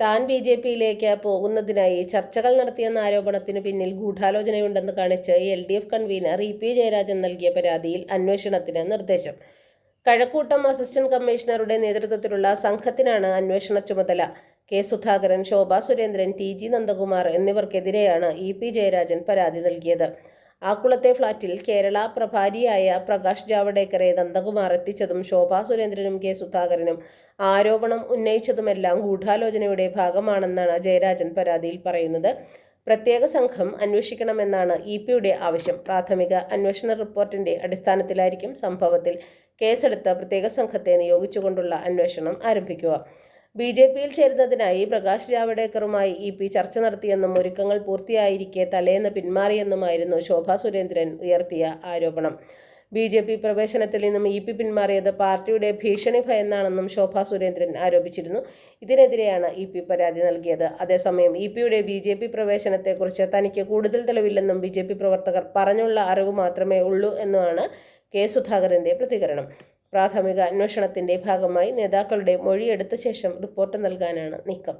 താൻ B J പിയിലേക്ക് പോകുന്നതിനായി ചർച്ചകൾ നടത്തിയെന്ന ആരോപണത്തിന് പിന്നിൽ ഗൂഢാലോചനയുണ്ടെന്ന് കാണിച്ച് L D F convener E P Jayarajan നൽകിയ പരാതിയിൽ അന്വേഷണത്തിന് നിർദ്ദേശം. കഴക്കൂട്ടം അസിസ്റ്റന്റ് കമ്മീഷണറുടെ നേതൃത്വത്തിലുള്ള സംഘത്തിനാണ് അന്വേഷണ ചുമതല. K Sudhakaran Shobha Surendran T G Nandakumar എന്നിവർക്കെതിരെയാണ് E P Jayarajan പരാതി നൽകിയത്. ആക്കുളത്തെ ഫ്ളാറ്റിൽ കേരള പ്രഭാരിയായ പ്രകാശ് ജാവഡേക്കറെ നന്ദകുമാർ എത്തിച്ചതും ശോഭാ സുരേന്ദ്രനും കെ സുധാകരനും. ആരോപണം ഉന്നയിച്ചതുമെല്ലാം ഗൂഢാലോചനയുടെ ഭാഗമാണെന്നാണ് ജയരാജൻ പരാതിയിൽ പറയുന്നത്. പ്രത്യേക സംഘം അന്വേഷിക്കണമെന്നാണ് ഇ പിയുടെ ആവശ്യം. പ്രാഥമിക അന്വേഷണ റിപ്പോർട്ടിന്റെ അടിസ്ഥാനത്തിലായിരിക്കും സംഭവത്തിൽ കേസെടുത്ത് പ്രത്യേക സംഘത്തെ നിയോഗിച്ചുകൊണ്ടുള്ള അന്വേഷണം ആരംഭിക്കുക. ബി ജെ പിയിൽ ചേരുന്നതിനായി പ്രകാശ് ജാവ്ദേക്കറുമായി ഇ പി ചർച്ച നടത്തിയെന്നും ഒരുക്കങ്ങൾ പൂർത്തിയായിരിക്കെ തലേന്ന് പിന്മാറിയെന്നുമായിരുന്നു ശോഭാ സുരേന്ദ്രൻ ഉയർത്തിയ ആരോപണം. ബി ജെ പി പ്രവേശനത്തിൽ നിന്നും ഇ പി പിന്മാറിയത് പാർട്ടിയുടെ ഭീഷണി ഭയന്നാണെന്നും ശോഭാ സുരേന്ദ്രൻ ആരോപിച്ചിരുന്നു. ഇതിനെതിരെയാണ് ഇ പി പരാതി നൽകിയത്. അതേസമയം ഇ പിയുടെ ബി ജെ പി പ്രവേശനത്തെക്കുറിച്ച് തനിക്ക് കൂടുതൽ തെളിവില്ലെന്നും ബി ജെ പി പ്രവർത്തകർ പറഞ്ഞുള്ള അറിവ് മാത്രമേ ഉള്ളൂ എന്നുമാണ് കെ സുധാകരന്റെ പ്രതികരണം. പ്രാഥമിക അന്വേഷണത്തിന്റെ ഭാഗമായി നേതാക്കളുടെ മൊഴിയെടുത്ത ശേഷം റിപ്പോർട്ട് നൽകാനാണ് നീക്കം